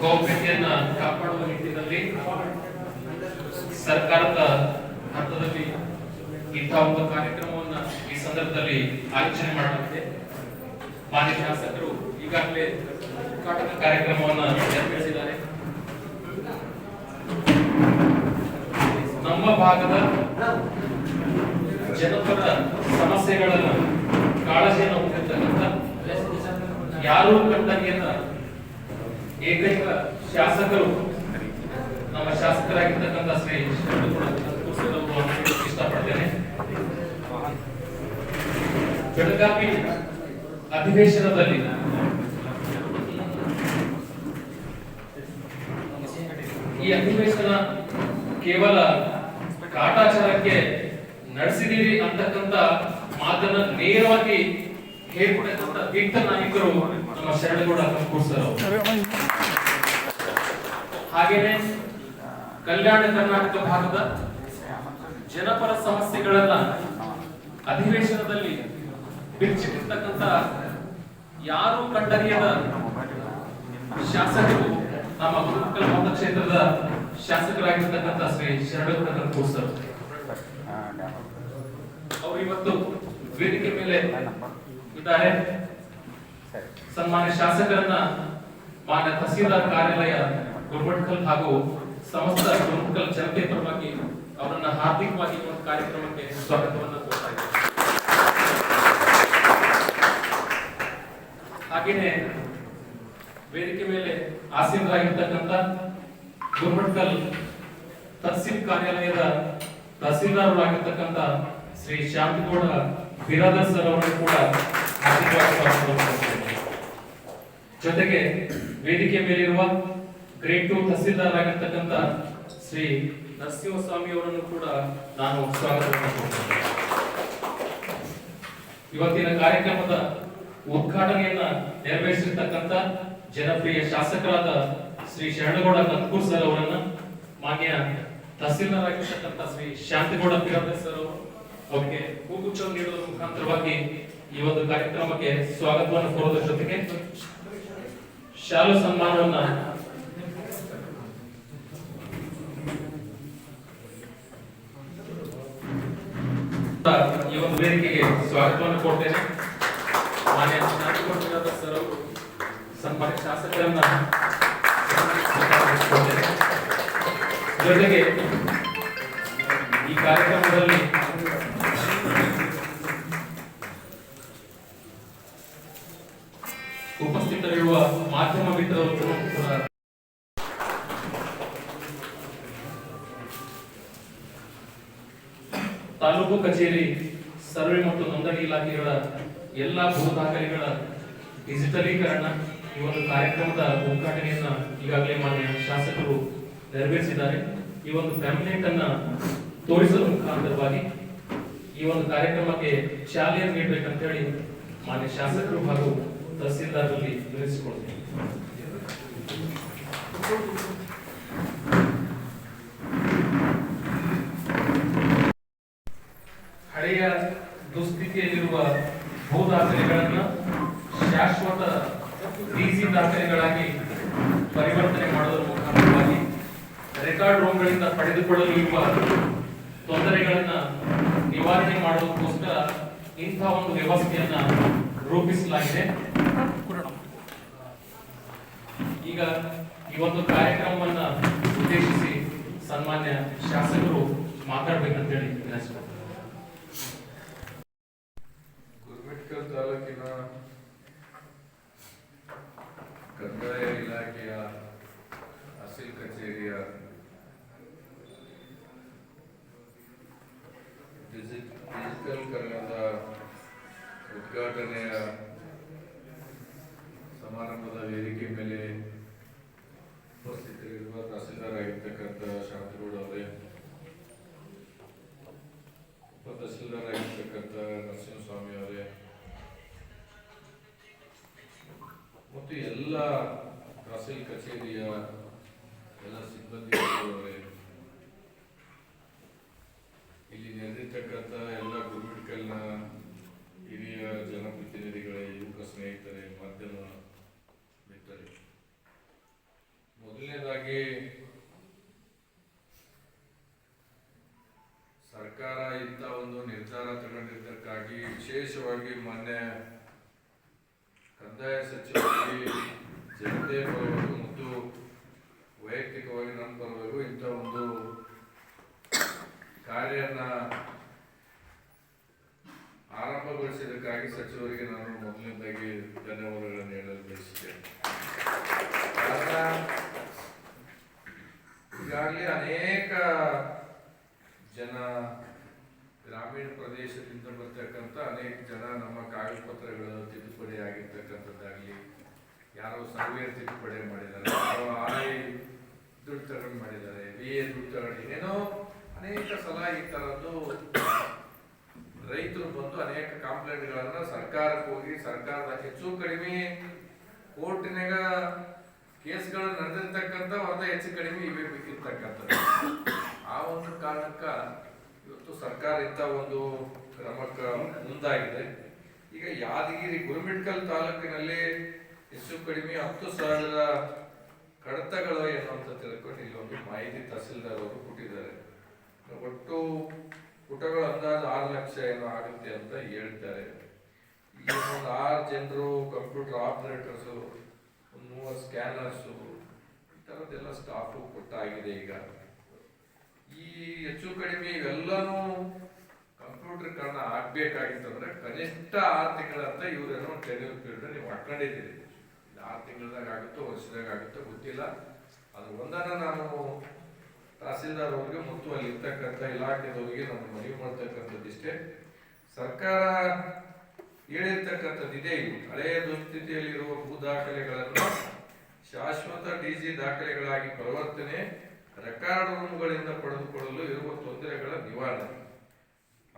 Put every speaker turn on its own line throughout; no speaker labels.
ಗೌಪ್ಯತೆಯನ್ನ ಕಾಪಾಡುವ ನಿಟ್ಟಿನಲ್ಲಿ ಸರ್ಕಾರದ ಹಂತದಲ್ಲಿ ಇಂಥ ಒಂದು ಕಾರ್ಯಕ್ರಮವನ್ನ ಈ ಸಂದರ್ಭದಲ್ಲಿ ಆಯೋಜನೆ ಮಾಡಲಾಗಿದೆ. ಮಾನ್ಯ ಶಾಸಕರು ಈಗಾಗಲೇ ಉದ್ಘಾಟನಾ ಕಾರ್ಯಕ್ರಮವನ್ನ ನೆರವೇರಿಸಿದ್ದಾರೆ ನಮ್ಮ ಭಾಗದ ಜನಪದ ಸಮಸ್ಯೆಗಳನ್ನ ಕಾಳಜಿಯನ್ನು ಹೊಂದಿರ್ತಕ್ಕಂಥ ಯಾರೂ ಕಂಡಂಗೆಲ್ಲ ಏಕೈಕ ಶಾಸಕರು ನಮ್ಮ ಶಾಸಕರಾಗಿರ್ತಕ್ಕಂಥ ಶ್ರೀ ಇಷ್ಟಪಡ್ತೇನೆ ಬೆಳಗಾವಿ ಅಧಿವೇಶನದಲ್ಲಿ ಈ ಅಧಿವೇಶನ ಕೇವಲ ಕಾಟಾಚಾರಕ್ಕೆ ನಡೆಸಿದೀರಿ ಅಂತಕ್ಕಂತ ಮಾತನ್ನ ನೇರವಾಗಿ ಹೇಳ್ಕೊಡತಕ್ಕಂಥ ದಿಟ್ಟ ನಾಯಕರು ನಮ್ಮ ಶರಣಗೌಡ ಹಾಗೇನೆ ಕಲ್ಯಾಣ ಕರ್ನಾಟಕ ಭಾಗದ ಜನಪರ ಸಮಸ್ಯೆಗಳನ್ನ ಅಧಿವೇಶನದಲ್ಲಿ ಬಿಚ್ಚಿಟ್ಟಿರ್ತಕ್ಕಂತ ಯಾರು ಕಂಡರಿಯದ ಶಾಸಕರು ನಮ್ಮ ಗುರುಕಲ್ ಮತಕ್ಷೇತ್ರದ ಶಾಸಕರಾಗಿರ್ತಕ್ಕಂಥ ಶ್ರೀ ಶರಣಗೌಡ ಕಕ್ಕೂರ್ ಸರ್ ಅವರು ಇವತ್ತು ವೇದಿಕೆ ಮೇಲೆ ಇದ್ದಾರೆ. ಸನ್ಮಾನ್ಯ ಶಾಸಕರನ್ನ ಮಾನ್ಯ ತಹಸೀಲ್ದಾರ್ ಕಾರ್ಯಾಲಯ ಗುರುಮಠಕಲ್ ಹಾಗೂ ಸಮಸ್ತ ಗುರುಮಠಕಲ್ ಜನತೆ ಪರವಾಗಿ ಅವರನ್ನ ಹಾರ್ದಿಕವಾಗಿ ಒಂದು ಕಾರ್ಯಕ್ರಮಕ್ಕೆ ಸ್ವಾಗತವನ್ನು ಕೋರ್ತಾ ಹಾಗೇನೆ ವೇದಿಕೆ ಮೇಲೆ ಆಸೀನರಾಗಿರ್ತಕ್ಕಂಥ ಗುರುಮಠಕಲ್ ತಹಸೀಲ್ ಕಾರ್ಯಾಲಯದ ತಹಸೀಲ್ದಾರರಾಗಿರ್ತಕ್ಕಂಥ ಶ್ರೀ ಶಾಂತಗೌಡ ಬಿರಾದರ್ ಸರ್ ಅವರನ್ನು ಕೂಡ ಜೊತೆಗೆ ವೇದಿಕೆ ಮೇಲಿರುವ ಗ್ರೇಡ್ ಟು ತಹಸೀಲ್ದಾರ್ ಆಗಿರ್ತಕ್ಕಂಥ ಶ್ರೀ ನರಸಿಂಹಸ್ವಾಮಿ ಅವರನ್ನು ಕೂಡ ನಾನು ಸ್ವಾಗತ. ಇವತ್ತಿನ ಕಾರ್ಯಕ್ರಮದ ಉದ್ಘಾಟನೆಯನ್ನ ನೆರವೇರಿಸಿರ್ತಕ್ಕಂಥ ಜನಪ್ರಿಯ ಶಾಸಕರಾದ ಶ್ರೀ ಶರಣಗೌಡ ಕತ್ಕೂರ್ ಸರ್ ಅವರನ್ನ ಮಾನ್ಯ ತಹಸೀಲ್ದಾರ್ ಆಗಿರ್ತಕ್ಕಂಥ ಶ್ರೀ ಶಾಂತಗೌಡ ಬಿರಾದರ್ ಸರ್ ಅವರು ಅವರಿಗೆ ಹೂಗುಚ್ಛವನ್ನು ನೀಡುವ ಮುಖಾಂತರವಾಗಿ ಈ ಒಂದು ಕಾರ್ಯಕ್ರಮಕ್ಕೆ ಸ್ವಾಗತವನ್ನು ಕೋರೋದ್ರ ಜೊತೆಗೆ ಶಾಲು ಸನ್ಮಾನವನ್ನ ಈ ಒಂದು ವೇದಿಕೆಗೆ ಸ್ವಾಗತವನ್ನು ಕೊಡ್ತೇನೆ ಮಾನ್ಯ ಶಾಂತಿಗೌಡ ಸರ್ ಅವರು ಸನ್ಮಾನ್ಯ ಶಾಸಕರನ್ನ. ಜೊತೆಗೆ ಈ ಕಾರ್ಯಕ್ರಮದಲ್ಲಿ ಉಪಸ್ಥಿತರಿರುವ ಮಾಧ್ಯಮ ಮಿತ್ರರು ತಾಲೂಕು ಕಚೇರಿ ಸರ್ವೆ ಮತ್ತು ನೋಂದಣಿ ಇಲಾಖೆಗಳ ಎಲ್ಲ ಭೂ ದಾಖಲೆಗಳ ಡಿಜಿಟಲೀಕರಣ ಈ ಒಂದು ಕಾರ್ಯಕ್ರಮದ ಉದ್ಘಾಟನೆಯನ್ನ ಈಗಾಗಲೇ ಮಾನ್ಯ ಶಾಸಕರು ನೆರವೇರಿಸಿದ್ದಾರೆ. ಈ ಒಂದು ಪ್ಯಾಂಪ್ಲೆಟ್ ಅನ್ನ ತೋರಿಸಲು ಮುಖಾಂತರವಾಗಿ ಈ ಒಂದು ಕಾರ್ಯಕ್ರಮಕ್ಕೆ ಚಾಲನೆ ನೀಡಬೇಕಂತ ಹೇಳಿ ಮಾನ್ಯ ಶಾಸಕರು ಹಾಗೂ ತಹಸೀಲ್ದಾರಲ್ಲಿ ವಿನಿಸಿಕೊಳ್ತೇನೆ ಹಳೆಯ ದುಸ್ಥಿತಿಯಲ್ಲಿರುವ ಭೂ ದಾಖಲೆಗಳನ್ನ ಶಾಶ್ವತ ದಾಖಲೆಗಳಾಗಿ ಪರಿವರ್ತನೆ ಮಾಡುವ ಮುಖಾಂತರವಾಗಿ ರೆಕಾರ್ಡ್ ರೂಮ್ಗಳಿಂದ ಪಡೆದುಕೊಳ್ಳಲು ಇರುವ ತೊಂದರೆಗಳನ್ನ ನಿವಾರಣೆ ಮಾಡುವುದಕ್ಕೋಸ್ಕರ ಇಂಥ ಒಂದು ವ್ಯವಸ್ಥೆಯನ್ನ ರೂಪಿಸಲಾಗಿದೆ. ಈಗ ಈ ಒಂದು ಕಾರ್ಯಕ್ರಮವನ್ನ ಉದ್ದೇಶಿಸಿ ಸನ್ಮಾನ್ಯ ಶಾಸಕರು ಮಾತಾಡ್ಬೇಕಂತೇಳಿ ವಿನಂತಿಸ್ಕೊಳ್ತೀನಿ
ಗುರುಮಿಟ್ಕಲ್ ತಾಲೂಕಿನ ಕಂದಾಯ ಇಲಾಖೆಯ ಅಸೀಲ್ ಕಚೇರಿಯ ಡಿಜಿ- ಕನ್ನಡ ಉದ್ಘಾಟನೆಯ ಸಮಾರಂಭದ ವೇದಿಕೆ ಮೇಲೆ ಉಪಸ್ಥಿತರಿರುವ ತಹಸೀಲ್ದಾರ್ ಆಗಿರ್ತಕ್ಕಂಥ ಶಾಂತಗೌಡ ಅವರೇ ಉಪ ತಹಸೀಲ್ದಾರ್ ಆಗಿರ್ತಕ್ಕಂಥ ನರಸಿಂಹಸ್ವಾಮಿ ಅವರೇ, ಮತ್ತು ಎಲ್ಲ ತಹಸೀಲ್ ಕಚೇರಿಯ ಎಲ್ಲ ಸಿಬ್ಬಂದಿ ಅವರೇ ಇಲ್ಲಿ ನೆರೆದಿರ್ತಕ್ಕಂಥ ಎಲ್ಲ ಗುರುಮಿಟ್ಕಲ್ನ ಹಿರಿಯ ಜನಪ್ರತಿನಿಧಿಗಳೇ, ಯುವಕ ಸ್ನೇಹಿತರೆ, ಮಾಧ್ಯಮ ಮಿತ್ರರೇ. ಮೊದಲನೇದಾಗಿ ಸರ್ಕಾರ ಇಂಥ ಒಂದು ನಿರ್ಧಾರ ತಗೊಂಡಿದ್ದಕ್ಕಾಗಿ ವಿಶೇಷವಾಗಿ ಮಾನ್ಯ ಕಂದಾಯ ಸಚಿವರಾಗಿ ಜನತೆ ಬರಬೇಕು ಮತ್ತು ವೈಯಕ್ತಿಕವಾಗಿ ನನ್ನ ಬರಬೇಕು ಇಂಥ ಒಂದು ಕಾರ್ಯನ ಆರಂಭಗೊಳಿಸಿದ್ದಕ್ಕಾಗಿ ಸಚಿವರಿಗೆ ನಾನು ಮೊದಲನೇದಾಗಿ ಧನ್ಯವಾದಗಳನ್ನು ಹೇಳಲು ಬಯಸುತ್ತೇನೆ. ಈಗಾಗಲೇ ಅನೇಕ ಜನ ಗ್ರಾಮೀಣ ಪ್ರದೇಶದಿಂದ ಬರ್ತಕ್ಕಂಥ ಅನೇಕ ಜನ ನಮ್ಮ ಕಾಗದ ಪತ್ರಗಳು ತಿದ್ದುಪಡಿ ಆಗಿರ್ತಕ್ಕಂಥದ್ದಾಗಲಿ, ಯಾರೋ ಸರ್ವೆ ತಿದ್ದುಪಡಿ ಮಾಡಿದ್ದಾರೆ, ಯಾರೋ ಆರ್ ಐ ದುಡ್ಡು ತಗೊಂಡು ಮಾಡಿದ್ದಾರೆ ಬಿ ಎ ದುಡ್ಡು ತಗೊಂಡು ಏನೇನೋ ಅನೇಕ ಸಲ ಈ ಥರದ್ದು ರೈತರು ಬಂದು ಅನೇಕ ಕಂಪ್ಲೇಂಟ್ಗಳನ್ನ ಸರ್ಕಾರಕ್ಕೆ ಹೋಗಿ ಸರ್ಕಾರದ ಹೆಚ್ಚು ಕಡಿಮೆ ಕೋರ್ಟಿನಾಗ ಕೇಸ್ಗಳು ನಡೆದಿರ್ತಕ್ಕಂಥ ಒಂದು ಹೆಚ್ಚು ಕಡಿಮೆ ಇವೆ ಇರ್ತಕ್ಕಂಥದ್ದು ಆ ಒಂದು ಕಾರಣಕ್ಕ ಇವತ್ತು ಸರ್ಕಾರ ಇಂಥ ಒಂದು ಕ್ರಮಕ್ಕೆ ಮುಂದಾಗಿದೆ. ಈಗ ಯಾದಗಿರಿ ಗುರುಮಿಟ್ಕಲ್ ತಾಲೂಕಿನಲ್ಲಿ ಹೆಚ್ಚು ಕಡಿಮೆ ಹತ್ತು ಸಾವಿರ ಕಡತಗಳು ಏನು ಅಂತ ತಿಳ್ಕೊಂಡು ಇಲ್ಲಿ ಒಂದು ಮಾಹಿತಿ ತಹಸೀಲ್ದಾರ್ ಅವರು ಕೊಟ್ಟಿದ್ದಾರೆ. ಒಟ್ಟು ಪುಟಗಳು ಅಂದಾಜು ಆರು ಲಕ್ಷ ಏನೋ ಆಗುತ್ತೆ ಅಂತ ಹೇಳ್ತಾರೆ. ಈಗ ಒಂದು ಆರು ಜನರು ಕಂಪ್ಯೂಟರ್ ಆಪರೇಟರ್ಸ್, ಒಂದು ಮೂವರು ಸ್ಕ್ಯಾನರ್ಸು, ಈ ಸ್ಟಾಫು ಕೊಟ್ಟಾಗಿದೆ ಈಗ. ಈ ಹೆಚ್ಚು ಕಡಿಮೆ ಇವೆಲ್ಲನೂ ಕಂಪ್ಯೂಟರ್ಕರಣ ಆಗ್ಬೇಕಾಗಿತ್ತಂದ್ರೆ ಕನಿಷ್ಠ ಆರು ತಿಂಗಳಂತ ಇವರೇನೋ ಟೆನ್ಯೂರ್ ಪೀರಿಯಡ್ ನೀವು ಮಾಡ್ಕೊಂಡಿದ್ದೀರಿ. ಆರು ತಿಂಗಳದಾಗ ಆಗುತ್ತೋ ವರ್ಷದಾಗ ಆಗುತ್ತೋ ಗೊತ್ತಿಲ್ಲ. ಅದು ಒಂದನ್ನ ನಾನು ತಹಸೀಲ್ದಾರ್ ಅವರಿಗೆ ಮತ್ತು ಅಲ್ಲಿ ಇರ್ತಕ್ಕಂಥ ಇಲಾಖೆದವರಿಗೆ ನಾನು ಮನವಿ ಮಾಡ್ತಕ್ಕಂಥದ್ದು ಇಷ್ಟೇ. ಸರ್ಕಾರ ಹೇಳಿರ್ತಕ್ಕಂಥದ್ದು ಇದೆ ಇದು. ಹಳೆಯ ದುಸ್ಥಿತಿಯಲ್ಲಿರುವ ಭೂ ದಾಖಲೆಗಳನ್ನು ಶಾಶ್ವತ ಡಿಜಿ ದಾಖಲೆಗಳಾಗಿ ಪರಿವರ್ತನೆ, ರೆಕಾರ್ಡ್ ರೂಮ್ಗಳಿಂದ ಪಡೆದುಕೊಳ್ಳಲು ಇರುವ ತೊಂದರೆಗಳ ನಿವಾರಣೆ.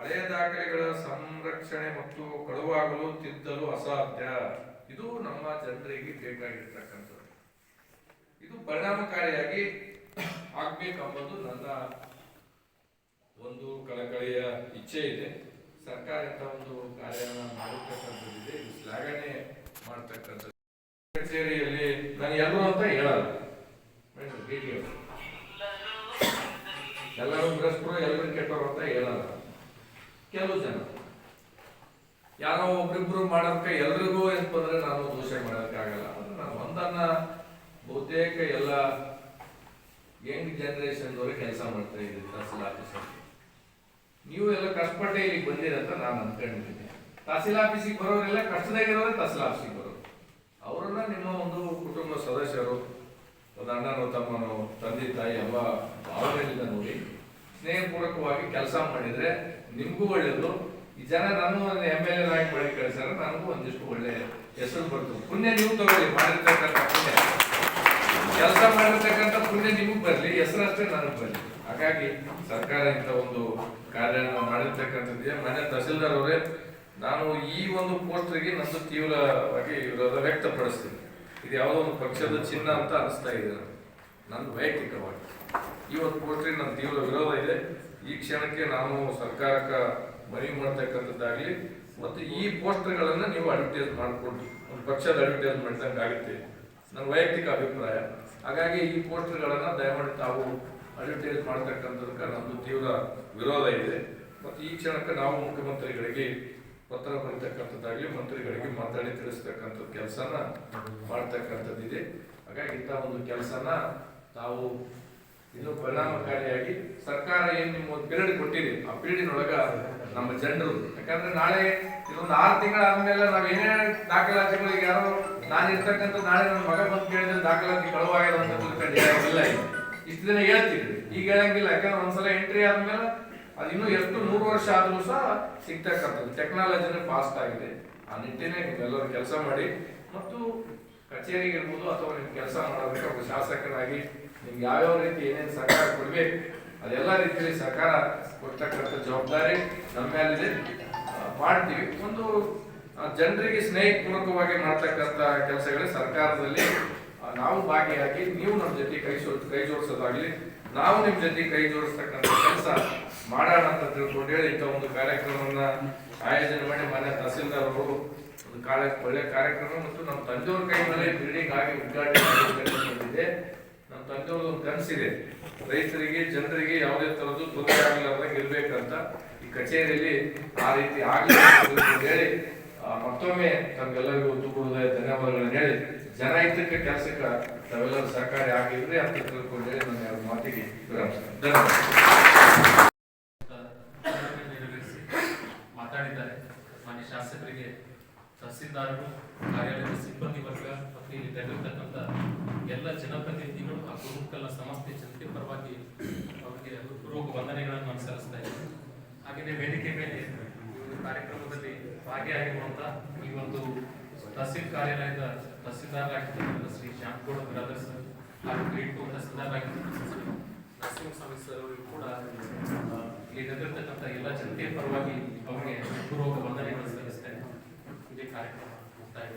ಹಳೆಯ ದಾಖಲೆಗಳ ಸಂರಕ್ಷಣೆ ಮತ್ತು ಕಳುವಾಗಲು ತಿದ್ದಲು ಅಸಾಧ್ಯ. ಇದು ನಮ್ಮ ಜನರಿಗೆ ಬೇಕಾಗಿರ್ತಕ್ಕಂಥದ್ದು. ಇದು ಪರಿಣಾಮಕಾರಿಯಾಗಿ ಆಗ್ಬೇಕೆಂಬುದು ನನ್ನ ಒಂದು ಕಳಕಳಿಯ ಇಚ್ಛೆ ಇದೆ. ಸರ್ಕಾರ ಇಂಥ ಒಂದು ಕಾರ್ಯವನ್ನು ಮಾಡತಕ್ಕಂಥದ್ದಿದೆ ಇದು ಶ್ಲಾಘನೆ ಮಾಡ್ತಕ್ಕಂಥದ್ದು. ಕಚೇರಿಯಲ್ಲಿ ನಾನು ಎಲ್ಲರೂ ಅಂತ ಹೇಳಲ್ಲ. ಎಲ್ಲರೂ ಭ್ರಷ್ಟರು, ಎಲ್ಲರೂ ಕೆಟ್ಟವರು ಅಂತ ಹೇಳಲ್ಲ. ಕೆಲವು ಜನ. ಯಾರೋ ಒಬ್ರಿಬ್ರು ಮಾಡೋದಕ್ಕೆ ಎಲ್ರಿಗೂ ಏನ್ ಬಂದ್ರೆ ನಾನು ದೋಷ ಮಾಡೋದಕ್ಕಾಗಲ್ಲ. ಅಂದ್ರೆ ನಾನು ಒಂದನ್ನ ಬಹುತೇಕ ಎಲ್ಲ ಯಂಗ್ ಜನರೇಷನ್ ಕೆಲಸ ಮಾಡ್ತಾ ಇದ್ದೀರಿ ತಹಸೀಲ್ ಆಫೀಸ್ ನೀವು ಎಲ್ಲ ಕಷ್ಟಪಟ್ಟೆ ಇಲ್ಲಿಗೆ ಬಂದಿರಂತ ನಾನು ಅನ್ಕೊಂಡಿದ್ದೀನಿ. ತಹಸೀಲ್ ಆಫೀಸಿಗೆ ಬರೋರೆಲ್ಲ ಕಷ್ಟದಾಗಿರೋರೆ ತಹಸೀಲ್ ಆಫೀಸಿಗೆ ಬರೋರು. ಅವರನ್ನ ನಿಮ್ಮ ಒಂದು ಕುಟುಂಬ ಸದಸ್ಯರು, ಒಂದು ಅಣ್ಣನೋ ತಮ್ಮನೋ, ತಂದೆ ತಾಯಿ ಎಲ್ಲ ಭಾವನೆಯಿಂದ ನೋಡಿ ಸ್ನೇಹಪೂರ್ವಕವಾಗಿ ಕೆಲಸ ಮಾಡಿದ್ರೆ ನಿಮಗೂ ಒಳ್ಳೇದು. ಈ ಜನ ನಾನು ಎಂ ಎಲ್ ಎ ಆಗಿ ಬಳಿ ಕಳಿಸ್ಯಾರ, ನನಗೂ ಒಂದಿಷ್ಟು ಒಳ್ಳೆ ಹೆಸರು ಬರ್ತದೆ ಪುಣ್ಯ ನೀವು ತಗೊಳ್ಳಿ, ಮಾಡಿರ್ತಕ್ಕಂಥ ಪುಣ್ಯ. ಕೆಲಸ ಮಾಡಿರ್ತಕ್ಕಂಥ ಹೆಸರಷ್ಟೇ ನನಗೆ ಬಂದಿದೆ ಹಾಗಾಗಿ ಸರ್ಕಾರ ಇಂಥ ಒಂದು ಕಾರ್ಯ ಮಾಡಿರ್ತಕ್ಕಂಥದ್ದೇ ಮನೆ ತಹಸೀಲ್ದಾರ್ ಅವರೇ, ನಾನು ಈ ಒಂದು ಪೋಸ್ಟರ್ಗೆ ನಂದು ತೀವ್ರವಾಗಿ ವಿರೋಧ ವ್ಯಕ್ತಪಡಿಸ್ತೀನಿ. ಇದು ಯಾವುದೋ ಒಂದು ಪಕ್ಷದ ಚಿನ್ನ ಅಂತ ಅನಿಸ್ತಾ ಇದೆ ನಾನು ನಂದು ವೈಯಕ್ತಿಕವಾಗಿ. ಈ ಒಂದು ಪೋಸ್ಟ್ರಿಗೆ ನನ್ನ ತೀವ್ರ ವಿರೋಧ ಇದೆ. ಈ ಕ್ಷಣಕ್ಕೆ ನಾನು ಸರ್ಕಾರಕ್ಕೆ ಮನವಿ ಮಾಡ್ತಕ್ಕಂಥದ್ದಾಗಲಿ, ಮತ್ತು ಈ ಪೋಸ್ಟರ್ಗಳನ್ನು ನೀವು ಅಡ್ವರ್ಟೈಸ್ ಮಾಡಿಕೊಡಿ ಒಂದು ಪಕ್ಷದ ಅಡ್ವರ್ಟೈಸ್ಮೆಂಟ್ ಆಗುತ್ತೆ ನನ್ನ ವೈಯಕ್ತಿಕ ಅಭಿಪ್ರಾಯ. ಹಾಗಾಗಿ ಈ ಪೋಸ್ಟರ್ಗಳನ್ನು ದಯಮಾಡಿ ತಾವು ಅಡ್ವರ್ಟೈಸ್ ಮಾಡ್ತಕ್ಕಂಥದಕ್ಕೆ ನಮ್ಮದು ತೀವ್ರ ವಿರೋಧ ಇದೆ. ಮತ್ತು ಈ ಕ್ಷಣಕ್ಕೆ ನಾವು ಮುಖ್ಯಮಂತ್ರಿಗಳಿಗೆ ಪತ್ರ ಬರೀತಕ್ಕಂಥದ್ದಾಗಲಿ, ಮಂತ್ರಿಗಳಿಗೆ ಮಾತಾಡಿ ತಿಳಿಸ್ತಕ್ಕಂಥದ್ದು ಕೆಲಸನ ಮಾಡ್ತಕ್ಕಂಥದ್ದಿದೆ ಹಾಗಾಗಿ ಇಂಥ ಒಂದು ಕೆಲಸನ ತಾವು ಇದು ಪರಿಣಾಮಕಾರಿಯಾಗಿ ಸರ್ಕಾರ ಏನು ನಿಮ್ಮ ಒಂದು ಪೀರಿಯಡ್ ಕೊಟ್ಟಿದೆ, ಆ ಪೀರಿಯಡಿನೊಳಗ ನಮ್ಮ ಜನರು. ಯಾಕಂದ್ರೆ ನಾಳೆ ಇದೊಂದು ಆರು ತಿಂಗಳ ಆದ್ಮೇಲೆ ನಾವು ಏನೇ ದಾಖಲಾತಿಗಳಿಗೆ ಯಾರೋ ನಾನು ಇರ್ತಕ್ಕಂಥ ನಾಳೆ ನನ್ನ ಮಗ ಬಂದು ಕೇಳಿದ್ರೆ ದಾಖಲಾತಿ ಕಳುವಾಗಿದೆ ಅಂತ ತಿಳ್ಕೊಂಡು. ಇಷ್ಟು ದಿನ ಈಗ ಹೇಳಂಗಿಲ್ಲ, ಯಾಕಂದ್ರೆ ಒಂದ್ಸಲ ಎಂಟ್ರಿ ಆದ್ಮೇಲೆ ಅದು ಇನ್ನೂ ಎಷ್ಟು ನೂರು ವರ್ಷ ಆದ್ರೂ ಸಹ ಸಿಗ್ತಕ್ಕಂಥದ್ದು. ಟೆಕ್ನಾಲಜಿನೇ ಫಾಸ್ಟ್ ಆಗಿದೆ. ಆ ನಿಟ್ಟಿನೇ ಎಲ್ಲರೂ ಕೆಲಸ ಮಾಡಿ. ಮತ್ತು ಕಚೇರಿಗೆ ಇರ್ಬೋದು ಅಥವಾ ನೀವು ಕೆಲಸ ಮಾಡೋದಕ್ಕೆ ಒಬ್ಬ ಶಾಸಕರಾಗಿ ನಿಮ್ಗೆ ಯಾವ್ಯಾವ ರೀತಿ ಏನೇನು ಸರ್ಕಾರ ಕೊಡ್ಬೇಕು, ಅದೆಲ್ಲ ರೀತಿಯಲ್ಲಿ ಸರ್ಕಾರ ಕೊಡ್ತಕ್ಕಂಥ ಜವಾಬ್ದಾರಿ ನಮ್ಮ ಮೇಲಿದೆ. ಮಾಡ್ತೀವಿ. ಒಂದು ಜನರಿಗೆ ಸ್ನೇಹಪೂರ್ವಕವಾಗಿ ಮಾಡ್ತಕ್ಕಂಥ ಕೆಲಸಗಳೇ ಸರ್ಕಾರದಲ್ಲಿ ನಾವು ಭಾಗಿಯಾಗಿ ನೀವು ನಮ್ಮ ಜೊತೆ ಕೈ ಕೈ ಜೋಡಿಸೋದಾಗ್ಲಿ, ನಾವು ನಿಮ್ಮ ಜೊತೆ ಕೈ ಜೋಡಿಸ್ತಕ್ಕಂಥ ಕೆಲಸ ಮಾಡೋಣ ಅಂತ ತಿಳ್ಕೊಂಡು ಹೇಳಿ ಇಂಥ ಒಂದು ಕಾರ್ಯಕ್ರಮವನ್ನ ಆಯೋಜನೆ ಮಾಡಿ ಮನೆ ತಹಸೀಲ್ದಾರ್ ಅವರು ಒಂದು ಒಳ್ಳೆ ಕಾರ್ಯಕ್ರಮ ಮತ್ತು ನಮ್ಮ ತಂದೆಯವ್ರ ಕೈ ಮೇಲೆ ಬಿಲ್ಡಿಂಗ್ ಆಗಿ ಉದ್ಘಾಟನೆ ನಮ್ಮ ತಂದೆಯವ್ರ ಒಂದು ಕನಸಿದೆ ರೈತರಿಗೆ, ಜನರಿಗೆ ಯಾವುದೇ ತರದ್ದು ತೊಂದರೆ ಆಗಲಾರ್ದಾಗ ಇರ್ಬೇಕಂತ ಈ ಕಚೇರಿಯಲ್ಲಿ ಆ ರೀತಿ ಆಗಲಿ ಹೇಳಿ ಮತ್ತೊಮ್ಮೆ ತಮಗೆಲ್ಲರಿಗೂ ಒತ್ತು ಕೊಡುವುದೇ ಧನ್ಯವಾದಗಳನ್ನು ಹೇಳಿ. ಜನಹಿತಕ್ಕೆ ಕೆಲಸಕ್ಕೆ ತಾವೆಲ್ಲರೂ ಸಹಕಾರಿ ಆಗಿದ್ರೆ ಅಂತ ತಿಳ್ಕೊಂಡೇ ನಾನು ನನ್ನ ಮಾತಿಗೆ
ನೆರವೇರಿಸಿ ಮಾತಾಡಿದ್ದಾರೆ. ಮಾನ್ಯ ಶಾಸಕರಿಗೆ, ತಹಸೀಲ್ದಾರರು, ಕಾರ್ಯಾಲಯದ ಸಿಬ್ಬಂದಿ ವರ್ಗ, ಮತ್ತು ಇಲ್ಲಿ ತೆರಳಿರ್ತಕ್ಕಂಥ ಎಲ್ಲ ಜನಪ್ರತಿನಿಧಿಗಳು ಆ ಗುರುಕಲ್ಲ ಸಮಸ್ತ ಜನತೆ ಪರವಾಗಿ ಅವರಿಗೆ ಹೃತ್ಪೂರ್ವಕ ವಂದನೆಗಳನ್ನು ನಾನು ಸಲ್ಲಿಸ್ತಾ ಹಾಗೆಯೇ ವೇದಿಕೆ ಮೇಲೆ ಕಾರ್ಯಕ್ರಮದಲ್ಲಿ ಭಾಗಿಯಾಗಿರುವಂಥ ಈ ಒಂದು ತಹಸೀಲ್ ಕಾರ್ಯಾಲಯದ ತಹಸೀಲ್ದಾರ್ ಆಗಿರ್ತಕ್ಕಂಥ ಶ್ರೀ ಶ್ಯಾಮ್ಗೌಡ ಬ್ರದರ್ಸ್ ಹಾಗೂ ಕ್ರೀಡ್ಕೋ ತಹಸೀಲ್ದಾರರಾಗಿರ್ತಕ್ಕಂಥ ಶ್ರೀ ನರಸಿಂಹಸ್ವಾಮಿ ಸರ್ ಅವರು ಕೂಡ ಇಲ್ಲಿ ನೆರೆದಿರ್ತಕ್ಕಂಥ ಎಲ್ಲ ಜನತೆಯ ಪರವಾಗಿ ಅವರಿಗೆ ಪೂರ್ವಕ ವಂದನೆಗಳು ಸಲ್ಲಿಸ್ತಾ ಇದ್ದಾರೆ ಇದೇ ಕಾರ್ಯಕ್ರಮ ಮುಕ್ತಾಯ